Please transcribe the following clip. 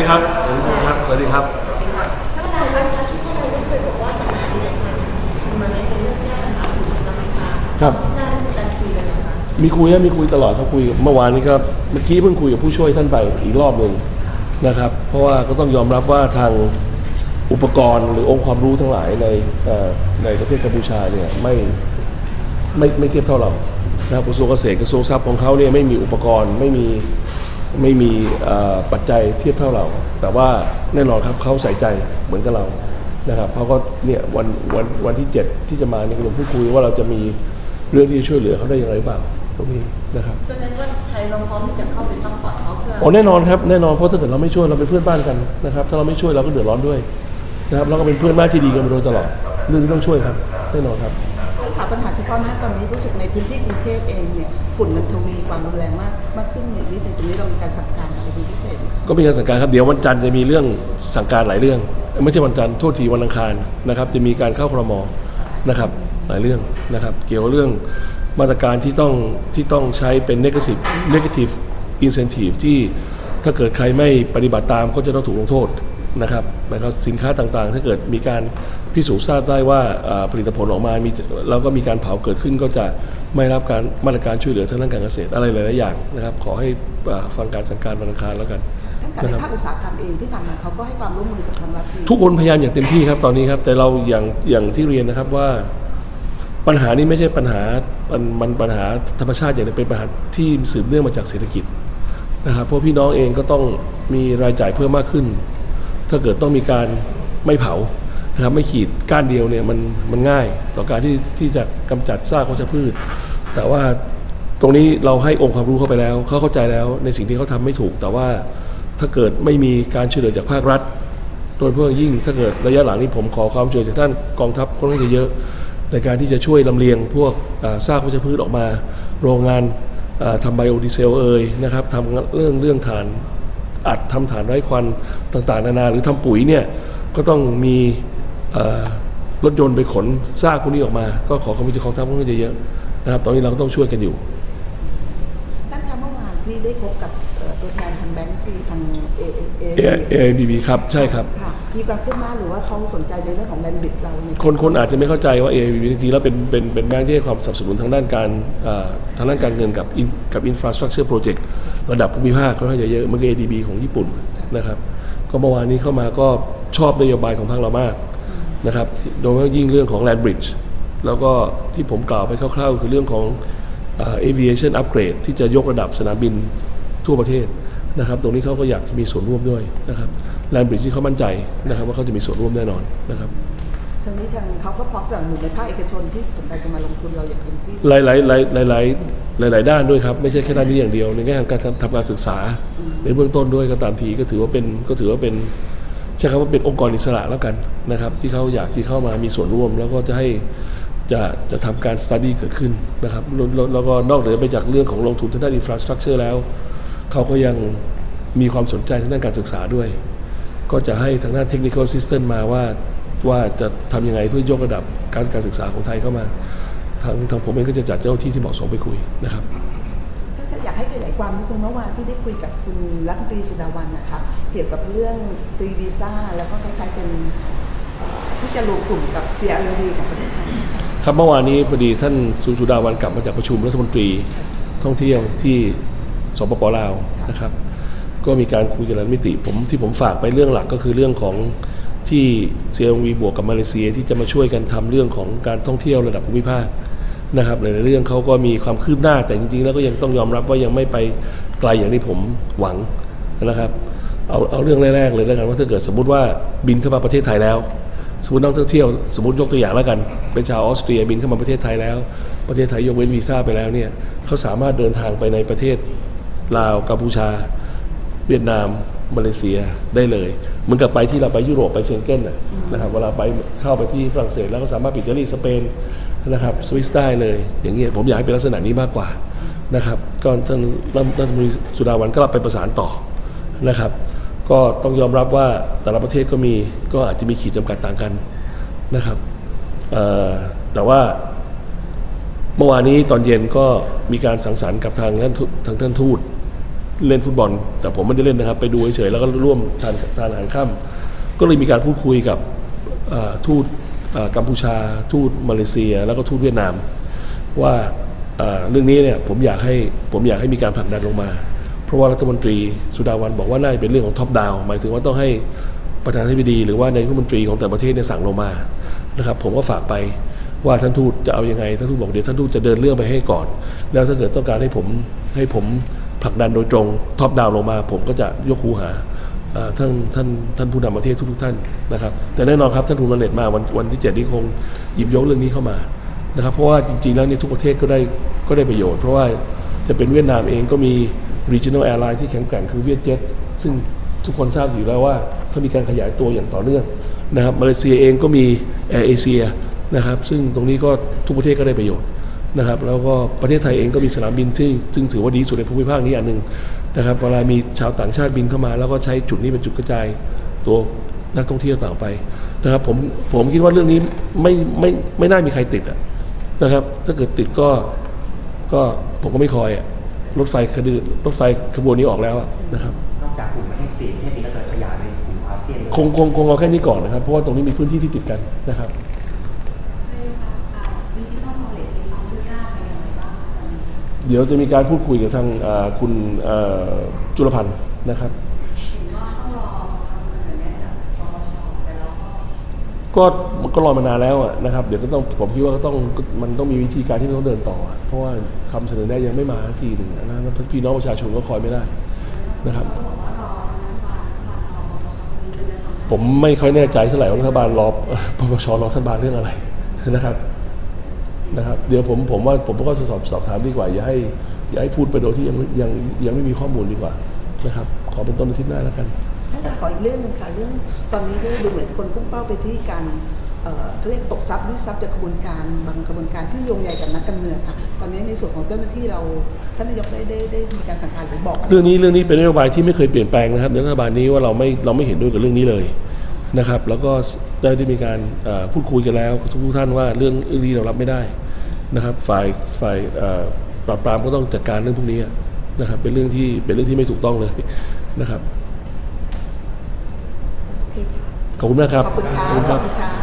ดีครับครับ สวัสดีครับ ครับ มีคุยครับมีคุยตลอดเขาคุยเมื่อวานนี้ก็เมื่อกี้เพิ่งคุยกับผู้ช่วยท่านไปอีกรอบหนึ่งนะครับ เพราะว่าก็ต้องยอมรับว่าทางอุปกรณ์หรือองค์ความรู้ทั้งหลายในในประเทศกัมพูชาเนี่ยไม่ไม่ไม่เทียบเท่าเรานะครับกระทรวงเกษตรกระทรวงทรัพย์ของเขาเนี่ยไม่มีอุปกรณ์ไม่มี ไม่มีเอ่อปัจจัยเทียบเท่าเรา แต่ว่าแน่นอนครับเขาใส่ใจเหมือนกับเรานะครับเขาก็เนี่ยวันวันวันที่ 7 ที่จะมาเนี่ยกำลังพูดคุยว่าเราจะมีเรื่องที่จะช่วยเหลือเขาได้อย่างไรบ้างตรงนี้นะครับแสดงว่าไทยเราพร้อมที่จะเข้าไปซัพพอร์ตเขาเพื่ออ๋อแน่นอนครับแน่นอนเพราะถ้าเกิดเราไม่ช่วยเราเป็นเพื่อนบ้านกันนะครับ ถ้าเราไม่ช่วยเราก็เดือดร้อนด้วยนะครับเราก็เป็นเพื่อนบ้านที่ดีกันมาโดยตลอดเรื่องนี้ต้องช่วยครับ แน่นอนครับเรื่องข่าปัญหาเฉพาะหน้าตอนนี้รู้สึกในพื้นที่กรุงเทพเองเนี่ยฝุ่นมันทวีความรุนแรงมากมากขึ้นในนิดนึงตรงนี้เรามีการสั่งการอะไรเป็นพิเศษไหมคะก็มีการสั่งการครับเดี๋ยววันจันทร์จะมีเรื่องสั่งการหลายเรื่อง ไม่ใช่วันจันทร์โทษทีวันอังคารนะครับ จะมีการเข้าครมนะครับหลายเรื่องนะครับ เกี่ยวเรื่องมาตรการที่ต้องที่ต้องใช้เป็น negative negative incentive ที่ถ้าเกิดใครไม่ปฏิบัติตามก็จะต้องถูกลงโทษ นะครับนะครับสินค้าต่างๆ ถ้าเกิดมีการพิสูจน์ทราบได้ว่าเอ่อผลิตผลออกมามีแล้วก็มีการเผาเกิดขึ้นก็จะไม่รับการมาตรการช่วยเหลือทางด้านการเกษตรอะไรหลายๆอย่างนะครับ ขอให้เอ่อฟังการสั่งการวันอังคารแล้วกันท่านการในภาคอุตสาหกรรมเองที่ผ่านมาเขาก็ให้ความร่วมมือกับทางรัฐดีทุกคนพยายามอย่างเต็มที่ครับตอนนี้ครับแต่เราอย่างอย่างที่เรียนนะครับว่าปัญหานี้ไม่ใช่ปัญหามันมันปัญหาธรรมชาติอย่างเดียวเป็นปัญหาที่สืบเนื่องมาจากเศรษฐกิจนะครับเพราะพี่น้องเองก็ต้องมีรายจ่ายเพิ่มมากขึ้น ถ้าเกิดต้องมีการไม่เผานะครับไม่ขีดก้านเดียวเนี่ยมันมันง่าย ต่อการที่ที่จะกำจัดซากวัชพืช แต่ว่าตรงนี้เราให้องค์ความรู้เข้าไปแล้วเขาเข้าใจแล้วในสิ่งที่เขาทำไม่ถูก แต่ว่าถ้าเกิดไม่มีการช่วยเหลือจากภาครัฐ โดยเพาะอยิ่งถ้าเกิดระยะหลังนี้ผมขอความช่วยเหลือจากท่านกองทัพค่อนข้างจะเยอะ ในการที่จะช่วยลำเลียงพวกซากวัชพืชออกมา โรงงานทำไบโอดีเซลเอ่ยนะครับทำเรื่องเรื่องฐาน อัดทำฐานไร้ควันต่างๆ นานา หรือทำปุ๋ยเนี่ยก็ต้องมีเอ่อรถยนต์ไปขนซากพวกนี้ออกมา ก็ขอความช่วยเหลือจากกองทัพค่อนข้างจะเยอะนะครับตอนนี้เราก็ต้องช่วยกันอยู่ท่านคะเมื่อวานที่ได้พบกับเอ่อตัวแทนทางแบงก์จีทางเอเอ AIBB ครับใช่ครับค่ะมีความคืบหน้าหรือว่าเขาสนใจในเรื่องของแลนด์บิดเราเนี่ยคนคนอาจจะไม่เข้าใจว่า AIBB จริงๆแล้วเป็นเป็นเป็นแบงค์ที่ให้ความสนับสนุนทางด้านการอ่าทางด้านการเงินกับ in- กับ infrastructure project ร ระดับภูมิภาคค่อนข้างจะเยอะเมือนกับ ADB ของญี่ปุ่นนะครับ ก็เมื่อวานนี้เข้ามาก็ชอบนโยบายของพรรคเรามากนะครับ โดยเฉพาะยิ่งเรื่องของ land bridge แล้วก็ที่ผมกล่าวไปคร่าวๆ คือเรื่องของอ่า aviation upgrade ที่จะยกระดับสนามบินทั่วประเทศนะครับ ตรงนี้เขาก็อยากจะมีส่วนร่วมด้วยนะครับ land bridge ที่เขามั่นใจนะครับว่าเขาจะมีส่วนร่วมแน่นอนนะครับ ทางนี้ทางเขาก็พร้อมสนับสนุนในภาคเอกชนที่สนใจจะมาลงทุนเราอย่างเต็มที่หลายหลายหลายหลายหลายหลายหลายด้านด้วยครับ ไม่ใช่แค่ด้านนี้อย่างเดียว ในแง่ของการทำทำการศึกษา ในเบื้องต้นด้วยก็ตามทีก็ถือว่าเป็นก็ถือว่าเป็นใช่คำว่าเป็นองค์กรอิสระแล้วกันนะครับ ที่เขาอยากที่เข้ามามีส่วนร่วม แล้วก็จะให้จะจะทำการสต u d ดี้เกิดขึ้นนะครับแล้วแล้วแล้วก็นอกเหนือไปจากเรื่องของลงทุนทางด้านอินฟราสตรักเจอร์แล้วเขาก็ยังมีความสนใจทางด้านการศึกษาด้วย ก็จะให้ทางด้านเทคนิคอล s ิสเ m มาว่า ว่าจะทำยังไงเพื่อยกระดับการการศึกษาของไทยเข้ามา ทางทางผมเองก็จะจัดเจ้าหน้าที่ที่เหมาะสมไปคุยนะครับท่านก็อยากให้ขยายความนิดนึงเมื่อวานที่ได้คุยกับคุณรัฐมนตรีสุดาวันนะคะเกี่ยวกับเรื่องฟรีวีซ่าแล้วก็คล้ายๆเป็นเอ่อที่จะรวมกลุ่มกับ CRLD ของประเทศไทยครับเมื่อวานนี้พอดีท่านสุสุดาวันกลับมาจากประชุมรัฐมนตรีท่องเที่ยวที่สปปลาวนะครับ ก็มีการคุยกันหลายมิติผมที่ผมฝากไปเรื่องหลักก็คือเรื่องของ ที่เซียงวีบวกกับมาเลเซียที่จะมาช่วยกันทำเรื่องของการท่องเที่ยวระดับภูมิภาคนะครับหลายๆเรื่องเขาก็มีความคืบหน้าแต่จริงๆ แล้วก็ยังต้องยอมรับว่ายังไม่ไปไกลอย่างที่ผมหวังนะครับเอาเอาเรื่องแรกๆเลยแล้วกันว่าถ้าเกิดสมมุติว่าบินเข้ามาประเทศไทยแล้ว สมมตินักท่องเที่ยวสมมติยกตัวอย่างแล้วกัน เป็นชาวออสเตรียบินเข้ามาประเทศไทยแล้ว ประเทศไทยยกเว้นวีซ่าไปแล้วเนี่ยเขาสามารถเดินทางไปในประเทศลาวกัมพูชา เวียดนามมาเลเซียได้เลย มือนกับไปที่เราไปยุโรปไปเชงเก้นน่ะนะครับเวลาไปเข้าไปที่ฝรั่งเศสแล้วก็สามารถไปอิตาลีสเปนนะครับสวิสได้เลย อย่างเงี้ยผมอยากให้เป็นลักษณะนี้มากกว่านะครับก็ท่านรัฐมนตรีสุดาวันก็รับไปประสานต่อนะครับ ก็ต้องยอมรับว่าแต่ละประเทศก็มีก็อาจจะมีขีดจำกัดต่างกันนะครับเอ่อแต่ว่าเมื่อวานนี้ตอนเย็นก็มีการสังสรรค์กับทางท่านทูตทางท่านทูต เล่นฟุตบอล แต่ผมไม่ได้เล่นนะครับ ไปดูเฉยๆแล้วก็ร่วมทานทานอาหารค่ำก็เลยมีการพูดคุยกับทูตกัมพูชา ทูตมาเลเซีย แล้วก็ทูตเวียดนาม ว่าเรื่องนี้เนี่ยผมอยากให้ผมอยากให้มีการผลักดันลงมา เพราะว่ารัฐมนตรีสุดาวันบอกว่าน่าจะเป็นเรื่องของท็อปดาวหมายถึงว่าต้องให้ประธานาธิบดี หรือว่านายกรัฐมนตรีของแต่ประเทศเนี่ยสั่งลงมานะครับ ผมก็ฝากไปว่าท่านทูตจะเอายังไงท่านทูตบอกเดี๋ยวท่านทูตจะเดินเรื่องไปให้ก่อน แล้วถ้าเกิดต้องการให้ผมให้ผม ผลักดันโดยตรงท็อปดาวลงมา ผมก็จะยกหูหาท่านท่านท่านผู้นำประเทศทุกๆท่านนะครับแต่แน่นอนครับท่านทูตมาเลตมาวันวันที่เจ็ดนี้คงหยิบยกเรื่องนี้เข้ามานะครับเพราะว่าจริงๆแล้วเนี่ยทุกประเทศก็ได้ก็ได้ประโยชน์ เพราะว่าจะเป็นเวียดนามเองก็มี regional airline ที่แข็งแกร่งคือเวียดเจ็ตซึ่งทุกคนทราบอยู่แล้วว่าเขามีการขยายตัวอย่างต่อเนื่องนะครับมาเลเซียเองก็มีแอร์เอเชียนะครับซึ่งตรงนี้ก็ทุกประเทศก็ได้ประโยชน์ นะครับแล้วก็ประเทศไทยเองก็มีสนามบินที่ซึ่งถือว่าดีที่สุดในภูมิภาคนี้อันหนึ่งนะครับเวลามีชาวต่างชาติบินเข้ามา แล้วก็ใช้จุดนี้เป็นจุดกระจายตัวนักท่องเที่ยวต่างไปนะครับผมผมคิดว่าเรื่องนี้ไม่ไม่ไม่น่ามีใครติดอะนะครับ ถ้าเกิดติดก็ก็ผมก็ไม่คอยอะรถไฟคดืรถไฟขบวนนี้ออกแล้วอะนะครับนอกจากกลุ่มประเทศสี่ประเทศนี้ก็จะขยายไปกลุ่มอาเซียนด้วยคงคงคงเอาแค่นี้ก่อนนะครับ เพราะว่าตรงนี้มีพื้นที่ที่ติดกันนะครับ ดิจิทัลนอลเลจมีความคืบหน้าไปอย่างไรบ้างตอนนี้ เดี๋ยวจะมีการพูดคุยกับทางคุณจุลพันธ์นะครับเห็นว่าต้องรอคำเสนอแนะจากปปชแต่เราก็ก็ก็รอมานานแล้วอะนะครับ เดี๋ยวก็ต้องผมคิดว่าก็ต้องมันต้องมีวิธีการที่ต้องเดินต่อ เพราะว่าคำเสนอแนะยังไม่มาสักทีหนึ่งนะพี่น้องประชาชนก็คอยไม่ได้นะครับ ผมไม่ค่อยแน่ใจเท่าไหร่ว่ารัฐบาลรอปปชรอรัฐบาลเรื่องอะไรนะครับ นะครับเดี๋ยวผมผมว่าผมก็จะสอบสอบถามดีกว่า อย่าให้อย่าให้พูดไปโดยที่ยังยังยังไม่มีข้อมูลดีกว่านะครับ ขอเป็นต้นอาทิตย์หน้าแล้วกันท่านคะขออีกเรื่องหนึ่งค่ะเรื่องตอนนี้ได้ดูเหมือนคนพุ่งเป้าไปที่การเอ่อเขาเรียกตกทรัพย์ยึดทรัพย์จากกระบวนการบางกระบวนการที่โยงใหญ่กับนักการเมืองค่ะตอนนี้ในส่วนของเจ้าหน้าที่เราท่านนายกได้ได้ได้มีการสั่งการหรือบอกอะไรเรื่องนี้เรื่องนี้เป็นนโยบายที่ไม่เคยเปลี่ยนแปลงนะครับในรัฐบาลนี้ว่าเราไม่เราไม่เห็นด้วยกับเรื่องนี้เลย นะครับ แล้วก็ได้ได้มีการเอ่อพูดคุยกันแล้วทุกๆท่านว่าเรื่องเรื่องนี้เรารับไม่ได้นะครับ ฝ่ายฝ่ายเอ่อปราบปรามก็ต้องจัดการเรื่องพวกนี้นะครับ เป็นเรื่องที่เป็นเรื่องที่ไม่ถูกต้องเลยนะครับโอเคค่ะขอบคุณมากครับขอบคุณค่ะขอบคุณขคอรับบคุณค่ะ